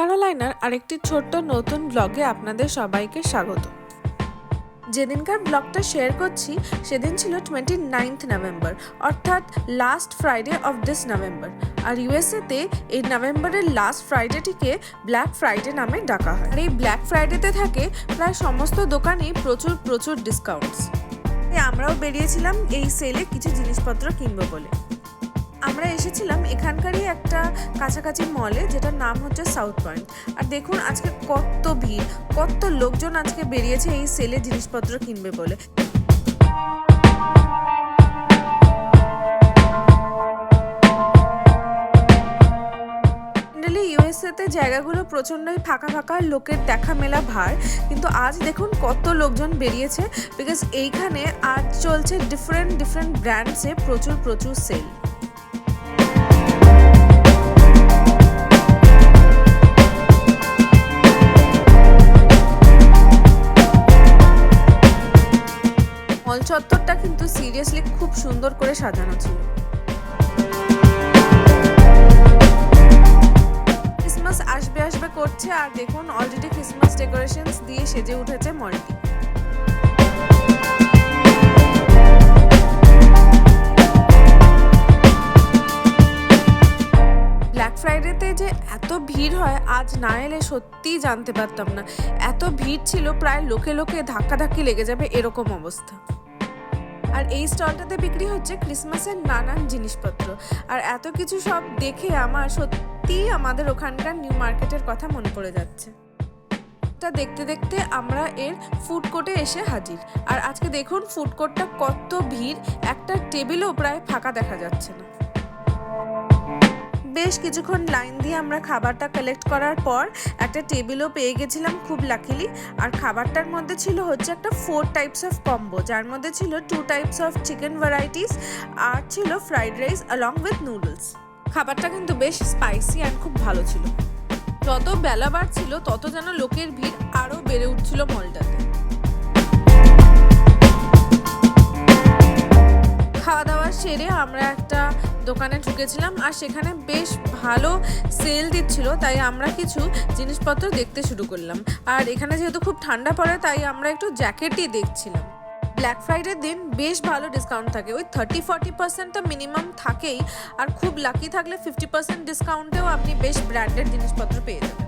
ক্যারোলাইনার আরেকটি ছোট্ট নতুন ব্লগে আপনাদের সবাইকে স্বাগত। যেদিনকার ব্লগটা শেয়ার করছি, সেদিন ছিল টোয়েন্টি নাইন্থ নভেম্বর অর্থাৎ last Friday of this November আর ইউএসএতে এই নভেম্বরের লাস্ট ফ্রাইডেটিকে ব্ল্যাক ফ্রাইডে নামে ডাকা হয়। আর এই ব্ল্যাক ফ্রাইডেতে থাকে প্রায় সমস্ত দোকানেই প্রচুর প্রচুর ডিসকাউন্টস আমরাও বেরিয়েছিলাম এই সেলে কিছু জিনিসপত্র কিনবো বলে। আমরা এসেছিলাম এখানকারই একটা কাছাকাছি মলে যেটার নাম হচ্ছে সাউথ পয়েন্ট আর দেখুন, আজকে কত ভিড়, কত লোকজন আজকে বেরিয়েছে এই সেলে জিনিসপত্র কিনবে বলে। ইউএসএতে জায়গাগুলো প্রচণ্ডই ফাঁকা ফাঁকা, লোকের দেখা মেলা ভার। কিন্তু আজ দেখুন কত লোকজন বেরিয়েছে বিকজ এইখানে আজ চলছে ডিফারেন্ট ডিফারেন্ট ব্র্যান্ডসে প্রচুর প্রচুর সেল সিরিয়াসলি খুব সুন্দর করে সাজানো ছিল। ক্রিসমাস আসবে আসবে করছে আর দেখুন অলরেডি ক্রিসমাস ডেকোরেশনস দিয়ে সেজে উঠেছে মলটি ব্ল্যাক ফ্রাইডেতে যে এত ভিড় হয়, আজ না এলে সত্যিই জানতে পারতাম না। এত ভিড় ছিল, প্রায় লোকে লোকে ধাক্কাধাক্কি লেগে যাবে এরকম অবস্থা। আর এই স্টলটাতে বিক্রি হচ্ছে ক্রিসমাসের নানান জিনিসপত্র। আর এত কিছু সব দেখে আমার সত্যিই আমাদের ওখানকার নিউ মার্কেটের কথা মনে পড়ে যাচ্ছে। তা দেখতে দেখতে আমরা এর ফুড কোর্টে এসে হাজির। আর আজকে দেখুন ফুড কোর্টটা কত ভিড়, একটা টেবিলও প্রায় ফাঁকা দেখা যাচ্ছে না। বেশ কিছুক্ষণ লাইন দিয়ে আমরা খাবারটা কালেক্ট করার পর একটা টেবিলও পেয়ে গেছিলাম খুব লাকিলি আর খাবারটার মধ্যে ছিল হচ্ছে একটা ফোর টাইপস অফ কম্বো যার মধ্যে ছিল two types of chicken varieties আর ছিল fried rice along with noodles খাবারটা কিন্তু বেশ স্পাইসি অ্যান্ড খুব ভালো ছিল। যত বেলা বাড়ছিল তত যেন লোকের ভিড় আরও বেড়ে উঠছিল মলটাতে দোকানে ঢুকেছিলাম আর সেখানে বেশ ভালো সেল দিচ্ছিল, তাই আমরা কিছু জিনিসপত্র দেখতে শুরু করলাম। আর এখানে যেহেতু খুব ঠান্ডা পড়ে, তাই আমরা একটু জ্যাকেটই দেখছিলাম। ব্ল্যাক ফ্রাইডের দিন বেশ ভালো ডিসকাউন্ট থাকে, ওই থার্টি ফর্টি পার্সেন্ট তো মিনিমাম থাকেই। আর খুব লাকি থাকলে ফিফটি পার্সেন্ট ডিসকাউন্টেও আপনি বেশ ব্র্যান্ডেড জিনিসপত্র পেয়ে যাবেন।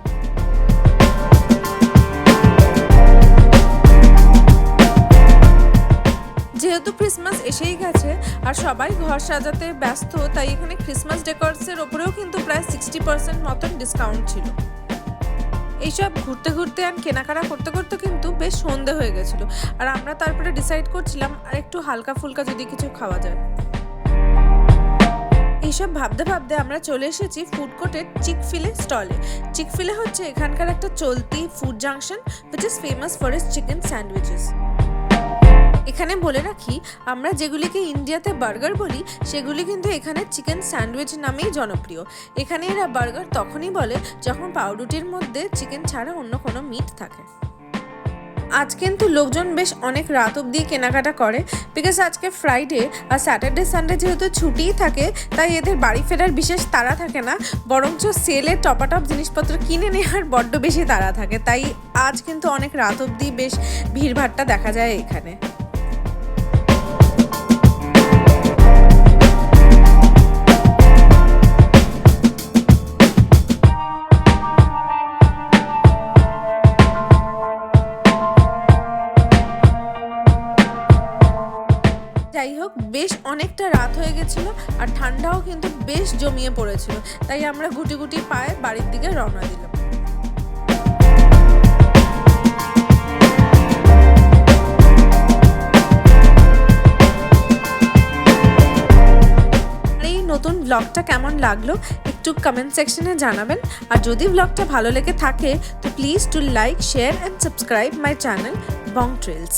যেহেতু ক্রিসমাস এসেই গেছে, আর সবাই ঘর সাজাতে ব্যস্ত, তাই এখানে ক্রিসমাস ডেকোরেটসের ওপরেও কিন্তু প্রায় সিক্সটি পার্সেন্ট মতন ডিসকাউন্ট ছিল। এইসব ঘুরতে ঘুরতে আর কেনাকাটা করতে করতে কিন্তু বেশ সন্ধে হয়ে গেছিল। আর আমরা তারপরে ডিসাইড করছিলাম, আর একটু হালকা ফুলকা যদি কিছু খাওয়া যায়। এইসব ভাবতে ভাবতে আমরা চলে এসেছি ফুড কোর্টের চিকফিলে স্টলে চিকফিলে হচ্ছে এখানকার একটা চলতি food junction which is famous for its chicken sandwiches এখানে বলে রাখি, আমরা যেগুলিকে ইন্ডিয়াতে বার্গার বলি, সেগুলি কিন্তু এখানে চিকেন স্যান্ডউইচ নামেই জনপ্রিয়। এখানে এরা বার্গার তখনই বলে যখন পাউরুটির মধ্যে চিকেন ছাড়া অন্য কোনো মিট থাকে। আজ কিন্তু লোকজন বেশ অনেক রাত অবধি কেনাকাটা করে বিকজ আজকে ফ্রাইডে আর স্যাটারডে সানডে যেহেতু ছুটিই থাকে, তাই এদের বাড়ি ফেরার বিশেষ তাড়া থাকে না। বরঞ্চ সেলে টপাটপ জিনিসপত্র কিনে নেওয়ার বড্ড বেশি তাড়া থাকে, তাই আজ কিন্তু অনেক রাত অবধি বেশ ভিড়ভাট্টা দেখা যায় এখানে। যাই হোক, বেশ অনেকটা রাত হয়ে গেছিল আর ঠান্ডাও কিন্তু বেশ জমিয়ে পড়েছিল। তাই আমরা গুটি গুটি পায়ে বাড়ির দিকে রওনা দিলাম। নতুন ব্লগটা কেমন লাগল একটু কমেন্ট সেকশনে জানাবেন। আর যদি ব্লগটা ভালো লেগে থাকে, তো please to like share and subscribe my channel Bong trails